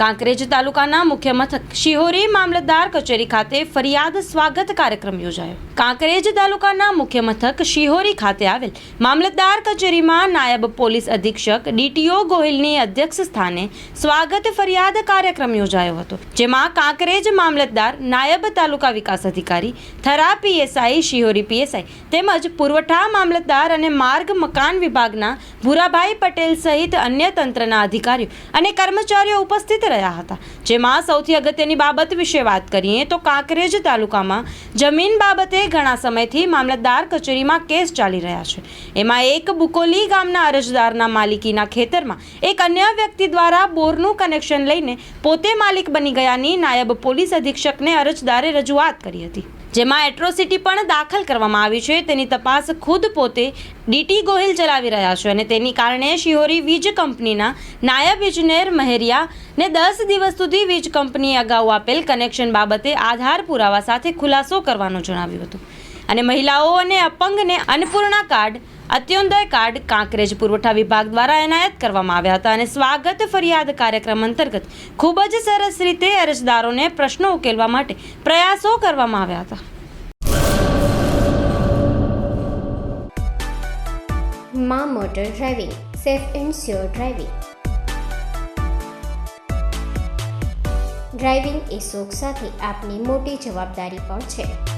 કાંકરેજ તાલુકાના મુખ્ય મથક શિહોરી મામલતદાર કચેરી ખાતે ફરિયાદ સ્વાગત કાર્યક્રમ યોજાયો. કાંકરેજ તાલુકાના મુખ્ય મથક શિહોરી ખાતે આવેલ મામલતદાર કચેરીમાં નાયબ પોલીસ અધિક્ષક ડીટીઓ ગોહિલની અધ્યક્ષ સ્થાને સ્વાગત ફરિયાદ કાર્યક્રમ યોજાયો હતો, જેમાં કાંકરેજ મામલતદાર, નાયબ તાલુકા વિકાસ અધિકારી, થરા પીએસઆઈ, શિહોરી પીએસઆઈ તેમજ પુરવઠા મામલતદાર અને માર્ગ મકાન વિભાગના ભૂરાભાઈ પટેલ સહિત અન્ય તંત્રના અધિકારીઓ અને કર્મચારીઓ ઉપસ્થિત રહ્યા હતા. જેમાં સૌથી અગત્યની બાબત વિશે વાત કરીએ તો કાંકરેજ તાલુકામાં જમીન બાબતે ઘણા સમયથી મામલતદાર કચેરીમાં કેસ ચાલી રહ્યા છે. એમાં એક બુકોલી ગામના અરજદારના માલિકીના ખેતરમાં એક અન્ય વ્યક્તિ દ્વારા બોરનું કનેક્શન લઈને પોતે માલિક બની ગયાની નાયબ પોલીસ અધિક્ષકને અરજદારે રજૂઆત કરી હતી. જેમાં એટ્રોસિટી પણ દાખલ કરવામાં આવી છે. તેની તપાસ ખુદ પોતે ડીટી ગોહિલ ચલાવી રહ્યા છે અને તેની કારણે શિહોરી વીજ કંપનીના નાયબ ઇજનેર મહેરિયાને દસ દિવસ સુધી વીજ કંપનીએ અગાઉ આપેલ કનેક્શન બાબતે આધાર પુરાવા સાથે ખુલાસો કરવાનું જણાવ્યું હતું. અને મહિલાઓ અને અપંગને અન્નપૂર્ણા કાર્ડ અત્યોદય કાર્ડ કાંકરેજ પુરવઠા વિભાગ દ્વારા એનાયત કરવામાં આવ્યા હતા અને સ્વાગત ફરિયાદ કાર્યક્રમ અંતર્ગત ખૂબ જ સરસ રીતે અરજદારોને પ્રશ્નો ઉકેલવા માટે પ્રયાસો કરવામાં આવ્યા હતા. મા motor driving, safe and sure driving. Driving એ શોખ સાથે આપની મોટી જવાબદારી પણ છે.